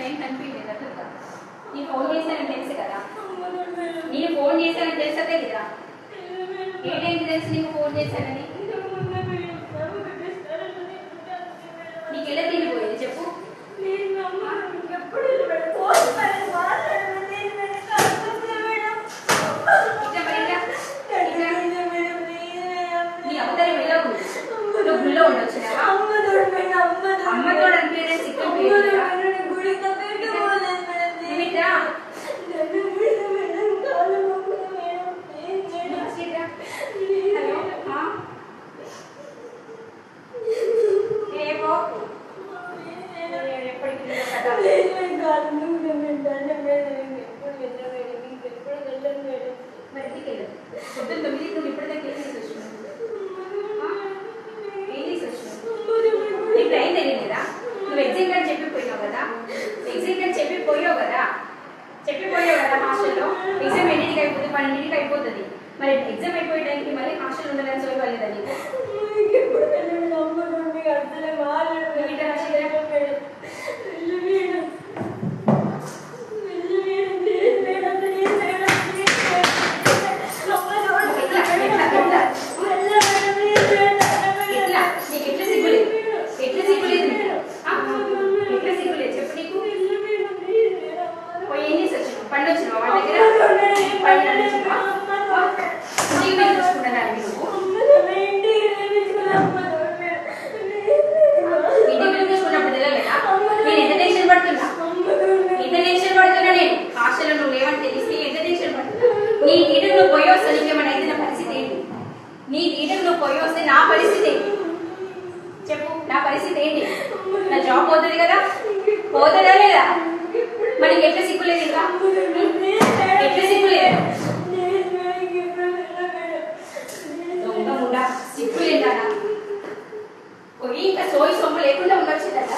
ఏం కనిపించలేదు అట్లా నేను ఫోన్ చేశానని తెలుసు కదా? నేను ఫోన్ చేశానని తెలుసదే కదా ఏ టైంకి తెలుసు నీకు ఫోన్ చేశానని? ఎప్పుడు నీకు కథ. మరి ఇంటికి వెళ్ళు. పొద్దున్న తొమ్మిది నువ్వు ఇప్పటిదాకా ఏం చేసి వచ్చినావు? ఆ? ఏం చేసి వచ్చినావు? నీకు టైం తెలియలేదా నువ్వు ఎగ్జామ్ కానీ చెప్పిపోయినావు కదా ఎగ్జామ్ కానీ చెప్పిపోయావు కదా చెప్పిపోయావు కదా హాస్టల్లో ఎగ్జామ్ ఎన్నింటికి అయిపోతుంది పన్నెండింటికి అయిపోతుంది మరి ఎగ్జామ్ అయిపోయే టైంకి మళ్ళీ హాస్టల్ ఉండాలని సోయి వాళ్ళేదా నీకు నువ్వు ఇట్లా రాసేదా? ఎట్లా నీకు ఎట్లా సిగ్గులేదు ఎట్లా సిగ్గులేదు నీకు? ఆ? ఎట్లా సిగ్గులేదు చెప్పు నీకు పోయి ఏం చేసి వచ్చినావు పండు వచ్చినావా వాళ్ళ దగ్గర పండు వచ్చినావా ఇంటికి వెళ్ళి చూసుకుంటాను నువ్వు ఇంటికి వెళ్ళి చూసుకున్నప్పుడు తెలియలేదా నేను ఎంత టెన్షన్ పడుతున్నా ఎంత టెన్షన్ పడుతున్నా నేను హాస్టల్లో నువ్వు లేవని తెలిస్తే ఎంత టెన్షన్ పడుతున్నా నీ నీటికి నువ్వు పోయి వస్తే నీకేమైనా అయితే నా పరిస్థితి ఏంటి నీ నీటికి నువ్వు పోయి వస్తే నా పరిస్థితి ఏంటి చెప్పు నా పరిస్థితి ఏంటి నా జాబ్ పోతుంది కదా పోతుందా లేదా మరి ఎట్లా సిగ్గులేదు ఇంకా దొంగ ముండ ఇంకా సోయి సొమ్ము లేకుండా ఉండొచ్చిందట